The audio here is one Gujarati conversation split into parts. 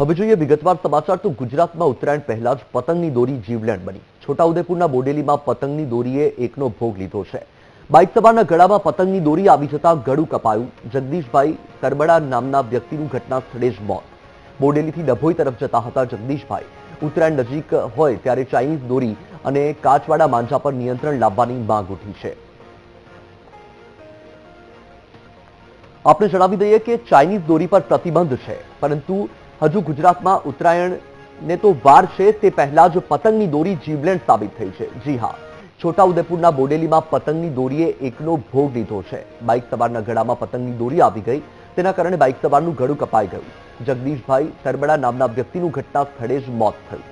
હવે જોઈએ, વિગતવાર સમાચાર તો ગુજરાતમાં ઉત્તરાયણ પહેલા જ પતંગની દોરી જીવલેણ બની. છોટાઉદેપુરના બોડેલીમાં પતંગની દોરીએ એકનો ભોગ લીધો છે. બાઇક સવારના ગળામાં પતંગની દોરી આવી જતા ગળું કપાયું. જગદીશભાઈ કરબડા નામના વ્યક્તિનું ઘટના સ્થળે જ મોત. બોડેલીથી ડભોઈ તરફ જતા હતા જગદીશભાઈ. ઉત્તરાયણ નજીક હોય ત્યારે ચાઇનીઝ દોરી અને કાચવાડા માંજા પર નિયંત્રણ લાવવાની માંગ ઉઠી છે. આપણે જણાવી દઈએ કે ચાઇનીઝ દોરી પર પ્રતિબંધ છે, પરંતુ હજુ ગુજરાતમાં ઉત્તરાયણને તો વાર છે, તે પહેલા જ પતંગની દોરી જીવલેણ સાબિત થઈ છે. જી હા, છોટાઉદેપુરના બોડેલીમાં પતંગની દોરીએ એકનો ભોગ લીધો છે. બાઇક સવારના ગળામાં પતંગની દોરી આવી ગઈ, તેના કારણે બાઇક સવારનું ગળું કપાઈ ગયું. જગદીશભાઈ તરબડા નામના વ્યક્તિનું ઘટના સ્થળે જ મોત થયું.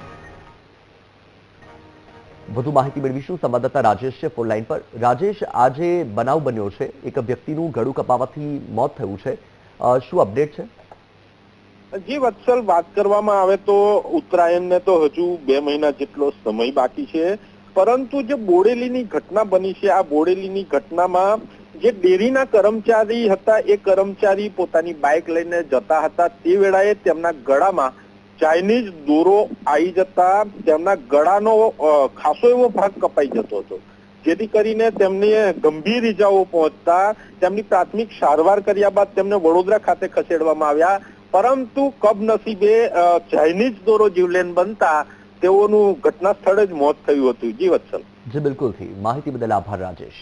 વધુ માહિતી મેળવીશું સંવાદદાતા રાજેશ છે ફોનલાઈન પર. રાજેશ, આજે બનાવ બન્યો છે. એક વ્યક્તિનું ગળું કપાવાથી મોત થયું છે. શું અપડેટ છે? જી વત્સલ વાત કરવામાં આવે તો ઉત્તરાયણને તો હજુ બે મહિના જેટલો સમય બાકી છે. પરંતુ જે બોડેલીની ઘટના બની છે, આ બોડેલીની ઘટનામાં જે ડેરીના કર્મચારી હતા, એ કર્મચારી પોતાની બાઇક લઈને જતા હતા. તે વેળાએ તેમના ગળામાં ચાઇનીઝ દોરો આવી જતા તેમના ગળાનો ખાસો એવો ભાગ કપાઈ જતો હતો. જેથી કરીને તેમને ગંભીર ઈજાઓ પહોંચતા તેમની પ્રાથમિક સારવાર કર્યા બાદ તેમને વડોદરા ખાતે ખસેડવામાં આવ્યા. પરંતુ કબનસીબે ચાઇનીઝ દોરો જીવલેણ બનતા તેઓનું ઘટના સ્થળે જ મોત થયું હતું. જી વત્સલ. જી બિલકુલથી માહિતી બદલ આભાર, રાજેશ.